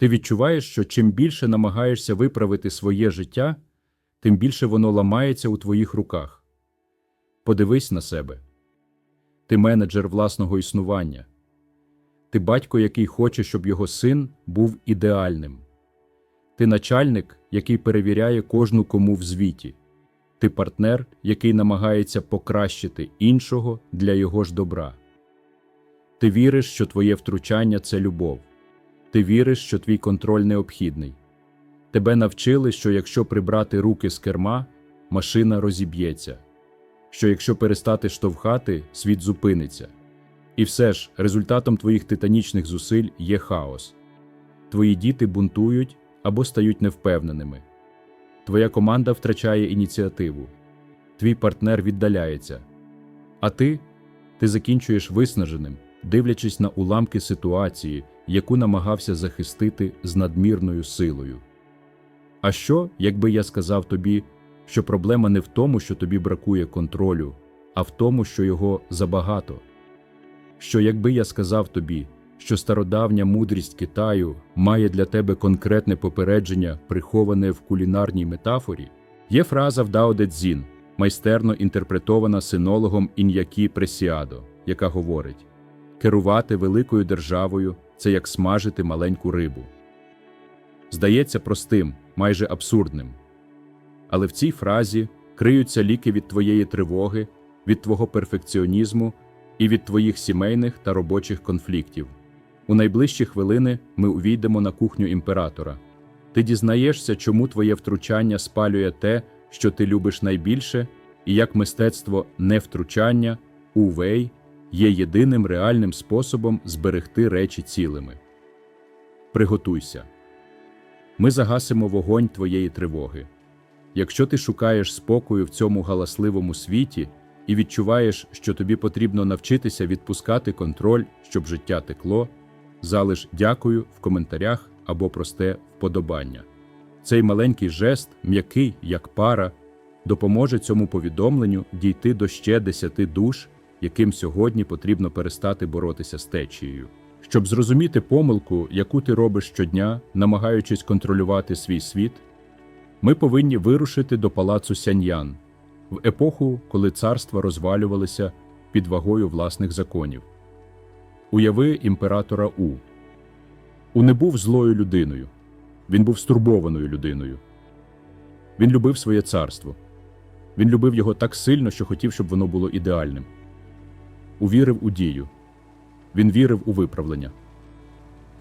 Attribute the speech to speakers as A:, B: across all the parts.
A: Ти відчуваєш, що чим більше намагаєшся виправити своє життя, тим більше воно ламається у твоїх руках. Подивись на себе. Ти менеджер власного існування. Ти батько, який хоче, щоб його син був ідеальним. Ти начальник, який перевіряє кожну кому в звіті. Ти партнер, який намагається покращити іншого для його ж добра. Ти віриш, що твоє втручання це любов. Ти віриш, що твій контроль необхідний. Тебе навчили, що якщо прибрати руки з керма, машина розіб'ється, що якщо перестати штовхати, світ зупиниться. І все ж, результатом твоїх титанічних зусиль є хаос. Твої діти бунтують або стають невпевненими. Твоя команда втрачає ініціативу, твій партнер віддаляється. А ти? Ти закінчуєш виснаженим, дивлячись на уламки ситуації, яку намагався захистити з надмірною силою. А що, якби я сказав тобі, що проблема не в тому, що тобі бракує контролю, а в тому, що його забагато? Що якби я сказав тобі, що стародавня мудрість Китаю має для тебе конкретне попередження, приховане в кулінарній метафорі, є фраза в Дао Де Цзін, майстерно інтерпретована синологом Ін'які Пресіадо, яка говорить: керувати великою державою це як смажити маленьку рибу. Здається простим, майже абсурдним. Але в цій фразі криються ліки від твоєї тривоги, від твого перфекціонізму і від твоїх сімейних та робочих конфліктів. У найближчі хвилини ми увійдемо на кухню імператора. Ти дізнаєшся, чому твоє втручання спалює те, що ти любиш найбільше, і як мистецтво невтручання увей є єдиним реальним способом зберегти речі цілими. Приготуйся. Ми загасимо вогонь твоєї тривоги. Якщо ти шукаєш спокою в цьому галасливому світі і відчуваєш, що тобі потрібно навчитися відпускати контроль, щоб життя текло, залиш дякую в коментарях або просте вподобання. Цей маленький жест, м'який, як пара, допоможе цьому повідомленню дійти до ще десяти душ, яким сьогодні потрібно перестати боротися з течією. Щоб зрозуміти помилку, яку ти робиш щодня, намагаючись контролювати свій світ, ми повинні вирушити до палацу Сяньян в епоху, коли царства розвалювалися під вагою власних законів. Уяви імператора У. У не був злою людиною, він був стурбованою людиною. Він любив своє царство. Він любив його так сильно, що хотів, щоб воно було ідеальним. Увірив у дію. Він вірив у виправлення.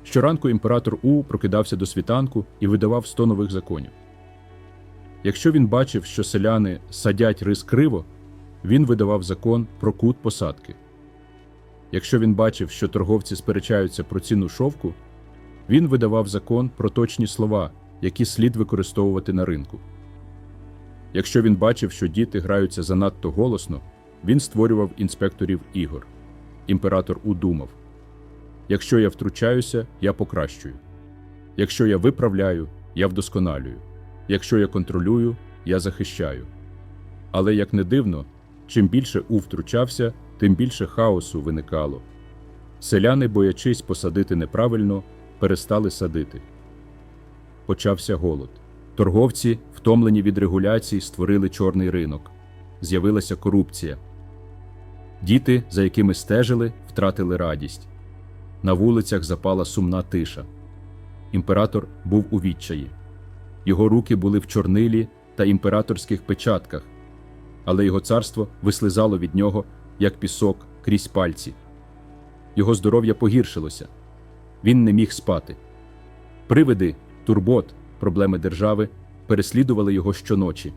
A: Щоранку імператор У прокидався до світанку і видавав сто нових законів. Якщо він бачив, що селяни садять рис криво, він видавав закон про кут посадки. Якщо він бачив, що торговці сперечаються про ціну шовку, він видавав закон про точні слова, які слід використовувати на ринку. Якщо він бачив, що діти граються занадто голосно, він створював інспекторів ігор. Імператор удумав: якщо я втручаюся, я покращую. Якщо я виправляю, я вдосконалюю. Якщо я контролюю, я захищаю. Але як не дивно, чим більше У втручався, тим більше хаосу виникало. Селяни, боячись посадити неправильно, перестали садити. Почався голод. Торговці, втомлені від регуляцій, створили чорний ринок. З'явилася корупція. Діти, за якими стежили, втратили радість. На вулицях запала сумна тиша. Імператор був у відчаї. Його руки були в чорнилі та імператорських печатках, але його царство вислизало від нього, як пісок крізь пальці. Його здоров'я погіршилося. Він не міг спати. Привиди, турбот, проблеми держави переслідували його щоночі.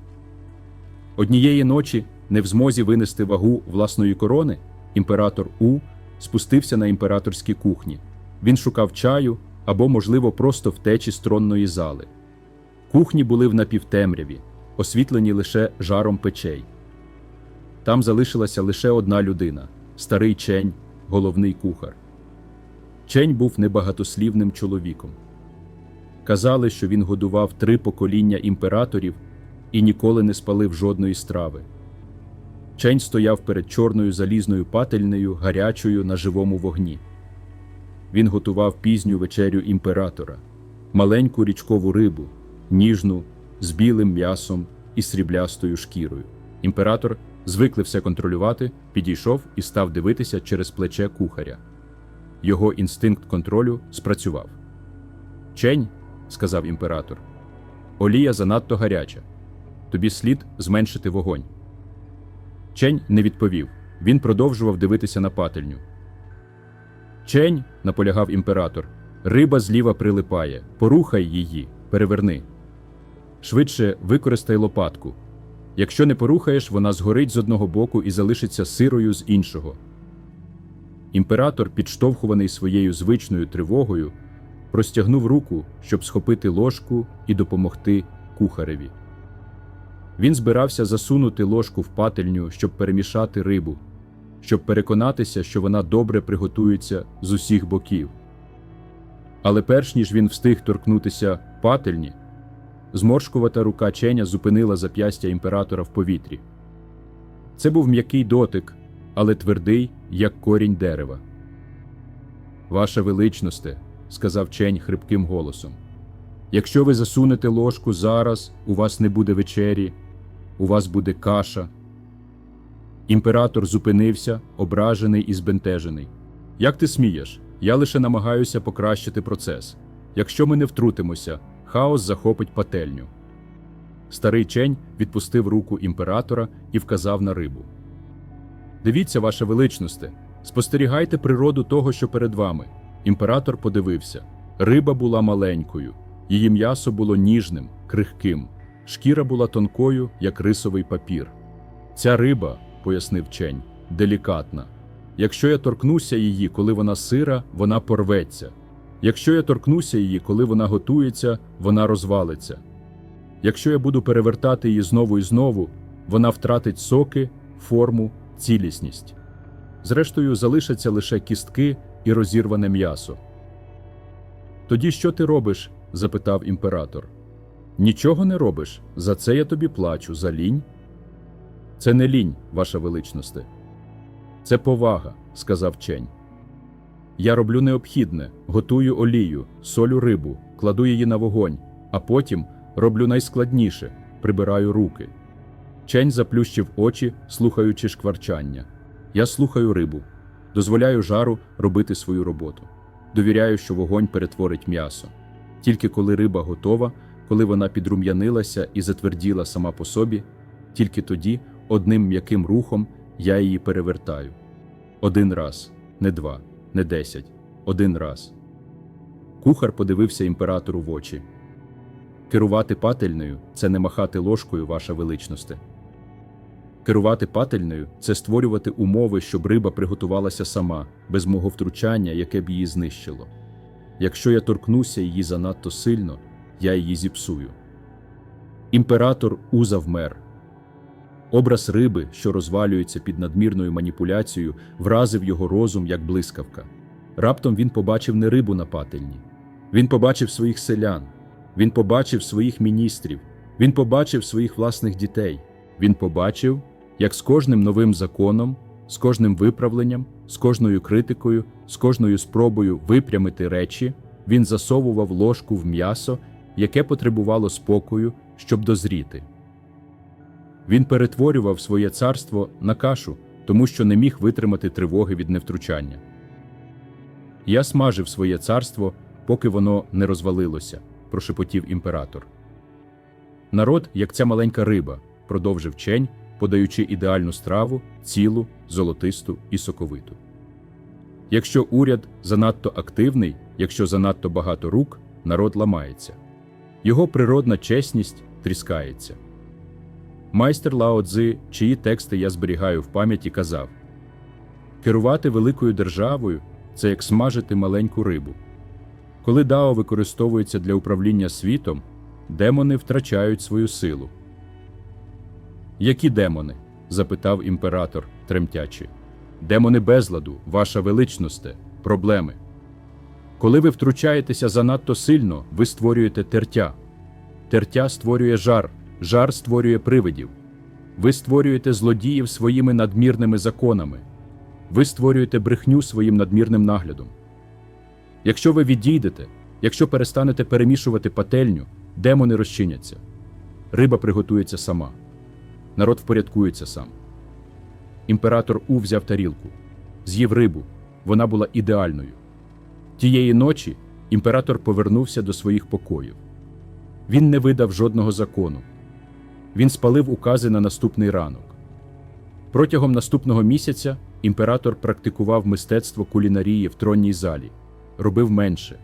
A: Однієї ночі, не в змозі винести вагу власної корони, імператор У спустився на імператорські кухні. Він шукав чаю або, можливо, просто втечі з тронної зали. Кухні були в напівтемряві, освітлені лише жаром печей. Там залишилася лише одна людина старий чень, головний кухар. Чень був небагатослівним чоловіком. Казали, що він годував три покоління імператорів і ніколи не спалив жодної страви. Чень стояв перед чорною залізною пательнею, гарячою на живому вогні. Він готував пізню вечерю імператора. маленьку річкову рибу, ніжну, з білим м'ясом і сріблястою шкірою. Імператор, звикли все контролювати, підійшов і став дивитися через плече кухаря. Його інстинкт контролю спрацював. Чень, сказав імператор, олія занадто гаряча. Тобі слід зменшити вогонь. Чень не відповів. Він продовжував дивитися на пательню. Чень, наполягав імператор, риба зліва прилипає. Порухай її, переверни. Швидше використай лопатку. Якщо не порухаєш, вона згорить з одного боку і залишиться сирою з іншого. Імператор, підштовхуваний своєю звичною тривогою, простягнув руку, щоб схопити ложку і допомогти кухареві. Він збирався засунути ложку в пательню, щоб перемішати рибу, щоб переконатися, що вона добре приготується з усіх боків. Але перш ніж він встиг торкнутися пательні, зморшкувата рука ченя зупинила зап'ястя імператора в повітрі. Це був м'який дотик, але твердий, як корінь дерева. Ваша величносте, сказав чень хрипким голосом. Якщо ви засунете ложку зараз, у вас не буде вечері, у вас буде каша. Імператор зупинився, ображений і збентежений. Як ти смієш? Я лише намагаюся покращити процес. Якщо ми не втрутимося, хаос захопить пательню. Старий чень відпустив руку імператора і вказав на рибу. Дивіться, ваша величносте, спостерігайте природу того, що перед вами. Імператор подивився. Риба була маленькою, її м'ясо було ніжним, крихким, шкіра була тонкою, як рисовий папір. Ця риба, пояснив чень, делікатна. Якщо я торкнуся її, коли вона сира, вона порветься. Якщо я торкнуся її, коли вона готується, вона розвалиться. Якщо я буду перевертати її знову і знову, вона втратить соки, форму, цілісність. Зрештою, залишаться лише кістки і розірване м'ясо. Тоді що ти робиш? запитав імператор. Нічого не робиш. За це я тобі плачу, за лінь. Це не лінь, ваша величносте. Це повага, сказав чень. Я роблю необхідне, готую олію, солю рибу, кладу її на вогонь, а потім роблю найскладніше прибираю руки. Чень заплющив очі, слухаючи шкварчання. Я слухаю рибу, дозволяю жару робити свою роботу. Довіряю, що вогонь перетворить м'ясо. Тільки коли риба готова, коли вона підрум'янилася і затверділа сама по собі, тільки тоді одним м'яким рухом я її перевертаю. Один раз, не два, не десять, один раз. Кухар подивився імператору в очі. Керувати пательнею це не махати ложкою, ваша величносте. Керувати пательнею це створювати умови, щоб риба приготувалася сама, без мого втручання, яке б її знищило. Якщо я торкнуся її занадто сильно, я її зіпсую. Імператор Уза вмер. Образ риби, що розвалюється під надмірною маніпуляцією, вразив його розум як блискавка. Раптом він побачив не рибу на пательні. Він побачив своїх селян, він побачив своїх міністрів, він побачив своїх власних дітей. Він побачив, як з кожним новим законом, з кожним виправленням, з кожною критикою, з кожною спробою випрямити речі, він засовував ложку в м'ясо, яке потребувало спокою, щоб дозріти. Він перетворював своє царство на кашу, тому що не міг витримати тривоги від невтручання. Я смажив своє царство, поки воно не розвалилося, прошепотів імператор. Народ, як ця маленька риба, продовжив чень, подаючи ідеальну страву, цілу, золотисту і соковиту. Якщо уряд занадто активний, якщо занадто багато рук, народ ламається. Його природна чесність тріскається. Майстер Лао Цзи, чиї тексти я зберігаю в пам'яті, казав: керувати великою державою це як смажити маленьку рибу. Коли Дао використовується для управління світом, демони втрачають свою силу. Які демони? запитав імператор, тремтячи. Демони безладу, ваша величносте, проблеми. Коли ви втручаєтеся занадто сильно, ви створюєте тертя. Тертя створює жар, жар створює привидів. Ви створюєте злодіїв своїми надмірними законами. Ви створюєте брехню своїм надмірним наглядом. Якщо ви відійдете, Якщо перестанете перемішувати пательню, демони розчиняться. Риба приготується сама. Народ впорядкується сам. Імператор У взяв тарілку, з'їв рибу. Вона була ідеальною. Тієї ночі імператор повернувся до своїх покоїв. Він не видав жодного закону. Він спалив укази на наступний ранок. Протягом наступного місяця імператор практикував мистецтво кулінарії в тронній залі, робив менше,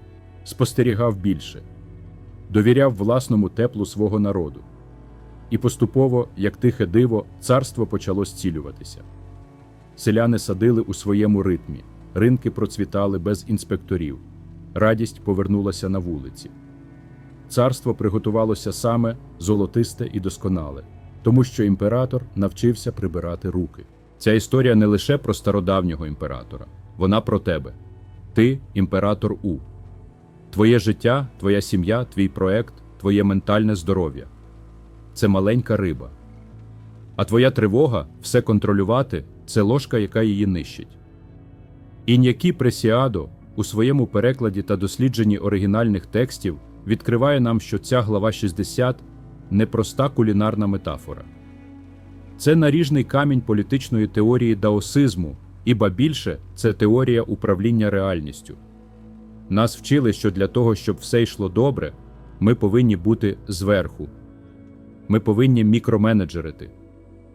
A: спостерігав більше, довіряв власному теплу свого народу. І поступово, як тихе диво, царство почало зцілюватися. Селяни садили у своєму ритмі, ринки процвітали без інспекторів, радість повернулася на вулиці. Царство приготувалося саме золотисте і досконале, тому що імператор навчився прибирати руки. Ця історія не лише про стародавнього імператора, вона про тебе. Ти імператор У. Твоє життя, твоя сім'я, твій проект, твоє ментальне здоров'я це маленька риба. А твоя тривога все контролювати це ложка, яка її нищить. Ін'які Пресіадо у своєму перекладі та дослідженні оригінальних текстів відкриває нам, що ця глава 60 не проста кулінарна метафора. Це наріжний камінь політичної теорії даосизму, і ба більше це теорія управління реальністю. Нас вчили, що для того, щоб все йшло добре, ми повинні бути зверху. Ми повинні мікроменеджерити.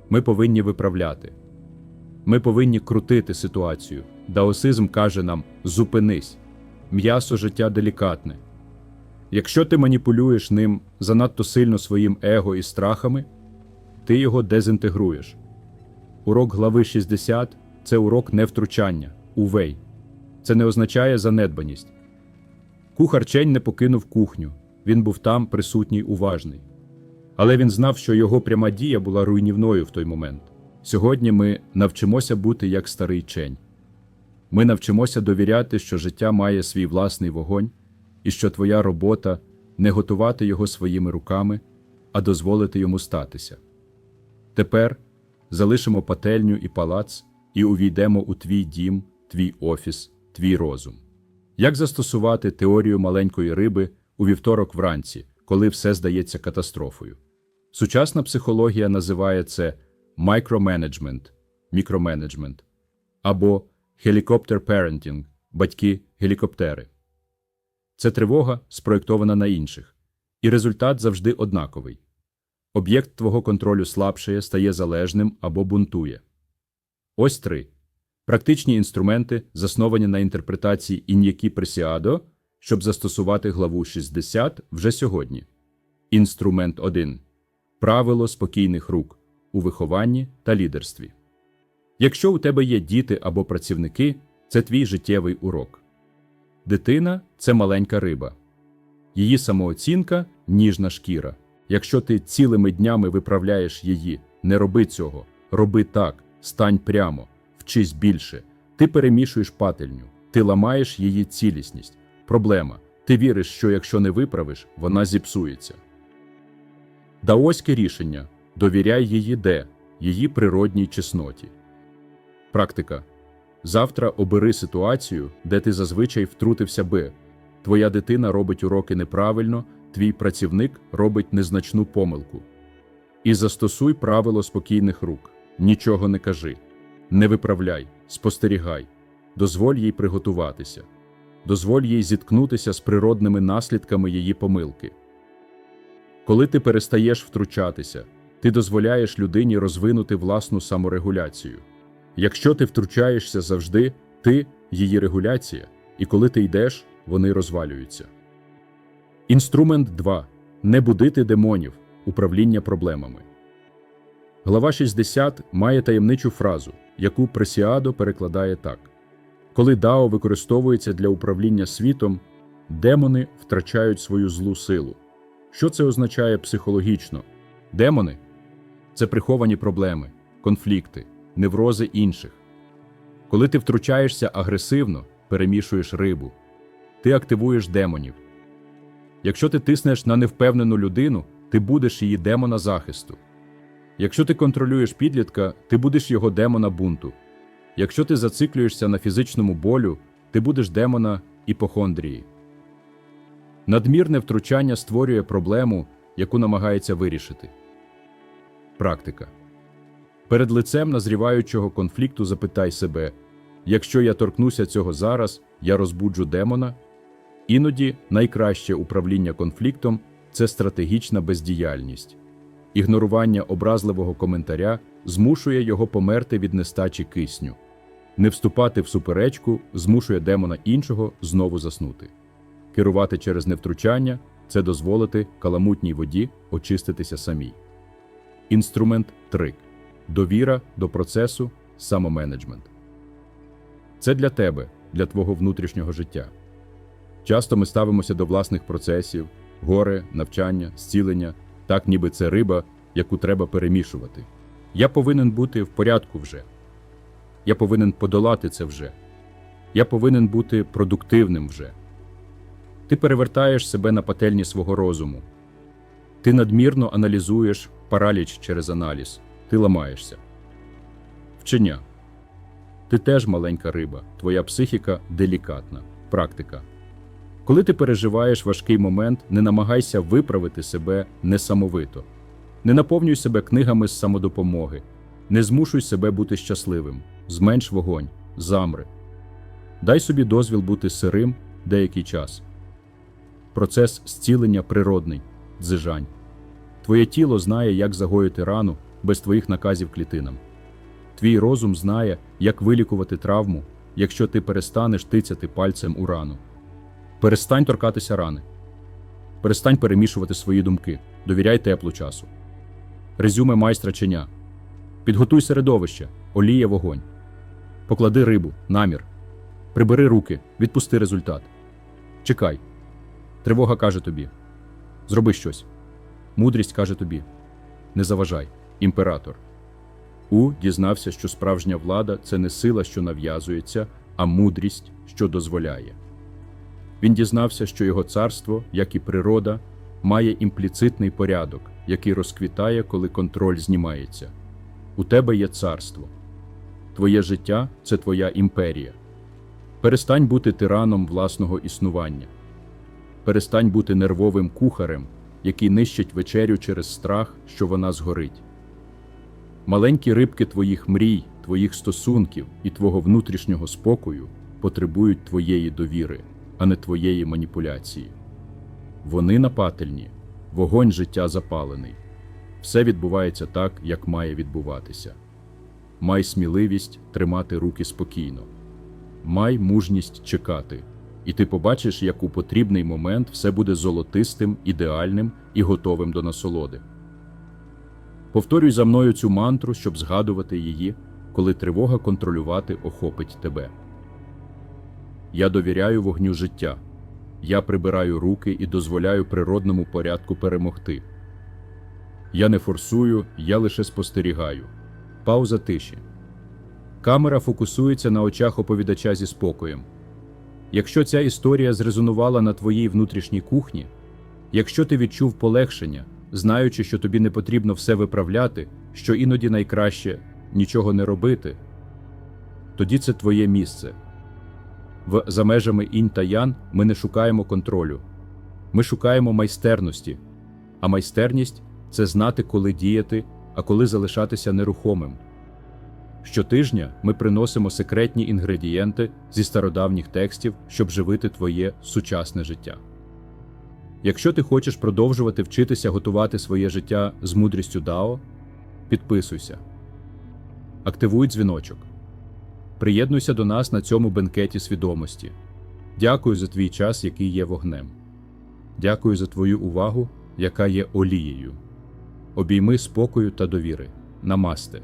A: Ми повинні виправляти. Ми повинні крутити ситуацію. Даосизм каже нам: зупинись, м'ясо життя делікатне. Якщо ти маніпулюєш ним занадто сильно своїм его і страхами, ти його дезінтегруєш. Урок глави 60 це урок невтручання, увей. Це не означає занедбаність. Кухар Чень не покинув кухню, він був там присутній уважний. Але він знав, що його пряма дія була руйнівною в той момент. Сьогодні ми навчимося бути як старий чень. Ми навчимося довіряти, що життя має свій власний вогонь, і що твоя робота не готувати його своїми руками, а дозволити йому статися. Тепер залишимо пательню і палац і увійдемо у твій дім, твій офіс, твій розум. Як застосувати теорію маленької риби у вівторок вранці, коли все здається катастрофою? Сучасна психологія називає це мікроменеджмент, мікроменеджмент або helicopter parenting – батьки-гелікоптери. Це тривога, спроєктована на інших, і результат завжди однаковий. Об'єкт твого контролю слабшає, стає залежним або бунтує. Ось три практичні інструменти, засновані на інтерпретації Ін'які Пресіадо, щоб застосувати главу 60 вже сьогодні. Інструмент 1. Правило спокійних рук у вихованні та лідерстві. Якщо у тебе є діти або працівники, це твій життєвий урок. Дитина це маленька риба. Її самооцінка ніжна шкіра. Якщо ти цілими днями виправляєш її, не роби цього, роби так, стань прямо, вчись більше. Ти перемішуєш пательню, ти ламаєш її цілісність. Проблема. Ти віриш, що якщо не виправиш, вона зіпсується. Даоське рішення довіряй її де, її природній чесноті. Практика. Завтра обери ситуацію, де ти зазвичай втрутився би. Твоя дитина робить уроки неправильно, твій працівник робить незначну помилку. І застосуй правило спокійних рук. Нічого не кажи. Не виправляй, спостерігай, дозволь їй приготуватися, дозволь їй зіткнутися з природними наслідками її помилки. Коли ти перестаєш втручатися, ти дозволяєш людині розвинути власну саморегуляцію. Якщо ти втручаєшся завжди, ти її регуляція, і коли ти йдеш, вони розвалюються. Інструмент 2. Не будити демонів. Управління проблемами. Глава 60 має таємничу фразу, яку Пресіадо перекладає так: Коли Дао використовується для управління світом, демони втрачають свою злу силу. Що це означає психологічно? Демони це приховані проблеми, конфлікти, неврози інших. Коли ти втручаєшся агресивно, перемішуєш рибу, ти активуєш демонів. Якщо ти тиснеш на невпевнену людину, ти будеш її демона захисту. Якщо ти контролюєш підлітка, ти будеш його демона бунту. Якщо ти зациклюєшся на фізичному болю, ти будеш демона іпохондрії. Надмірне втручання створює проблему, яку намагається вирішити. Практика. Перед лицем назріваючого конфлікту запитай себе: якщо я торкнуся цього зараз, я розбуджу демона. Іноді найкраще управління конфліктом це стратегічна бездіяльність. Ігнорування образливого коментаря змушує його померти від нестачі кисню. Не вступати в суперечку змушує демона іншого знову заснути. Керувати через невтручання це дозволити каламутній воді очиститися самій. Інструмент трик. Довіра до процесу, самоменеджмент. Це для тебе, для твого внутрішнього життя. Часто ми ставимося до власних процесів, горе, навчання, зцілення, так ніби це риба, яку треба перемішувати. Я повинен бути в порядку вже. Я повинен подолати це вже. Я повинен бути продуктивним вже. Ти перевертаєш себе на пательні свого розуму. Ти надмірно аналізуєш параліч через аналіз. Ти ламаєшся. Вчення. Ти теж маленька риба, твоя психіка делікатна. Практика. Коли ти переживаєш важкий момент, не намагайся виправити себе несамовито. Не наповнюй себе книгами з самодопомоги. Не змушуй себе бути щасливим. Зменш вогонь, замри. Дай собі дозвіл бути сирим деякий час. Процес зцілення природний, дзижань. Твоє тіло знає, як загоїти рану без твоїх наказів клітинам. Твій розум знає, як вилікувати травму, якщо ти перестанеш тицяти пальцем у рану. Перестань торкатися рани. Перестань перемішувати свої думки. Довіряй теплу часу. Резюме майстра ченя. Підготуй середовище, олія вогонь. Поклади рибу, намір. Прибери руки, відпусти результат. Чекай. Тривога каже тобі: Зроби щось. Мудрість каже тобі: Не заважай, імператор. У дізнався, що справжня влада це не сила, що нав'язується, а мудрість, що дозволяє. Він дізнався, що його царство, як і природа, має імпліцитний порядок, який розквітає, коли контроль знімається. У тебе є царство. Твоє життя це твоя імперія. Перестань бути тираном власного існування. Перестань бути нервовим кухарем, який нищить вечерю через страх, що вона згорить. Маленькі рибки твоїх мрій, твоїх стосунків і твого внутрішнього спокою потребують твоєї довіри, а не твоєї маніпуляції. Вони напательні, вогонь життя запалений. Все відбувається так, як має відбуватися. Май сміливість тримати руки спокійно. Май мужність чекати, і ти побачиш, як у потрібний момент все буде золотистим, ідеальним і готовим до насолоди. Повторюй за мною цю мантру, щоб згадувати її, коли тривога контролювати охопить тебе. Я довіряю вогню життя. Я прибираю руки і дозволяю природному порядку перемогти. Я не форсую, я лише спостерігаю. Пауза тиші. Камера фокусується на очах оповідача зі спокоєм. Якщо ця історія зрезонувала на твоїй внутрішній кухні, якщо ти відчув полегшення, знаючи, що тобі не потрібно все виправляти, що іноді найкраще нічого не робити, тоді це твоє місце. В за межами інь та ян ми не шукаємо контролю, ми шукаємо майстерності, а майстерність це знати, коли діяти, а коли залишатися нерухомим. Щотижня ми приносимо секретні інгредієнти зі стародавніх текстів, щоб живити твоє сучасне життя. Якщо ти хочеш продовжувати вчитися готувати своє життя з мудрістю Дао, підписуйся, активуй дзвіночок. Приєднуйся до нас на цьому бенкеті свідомості. Дякую за твій час, який є вогнем. Дякую за твою увагу, яка є олією. Обійми спокою та довіри. Намасте.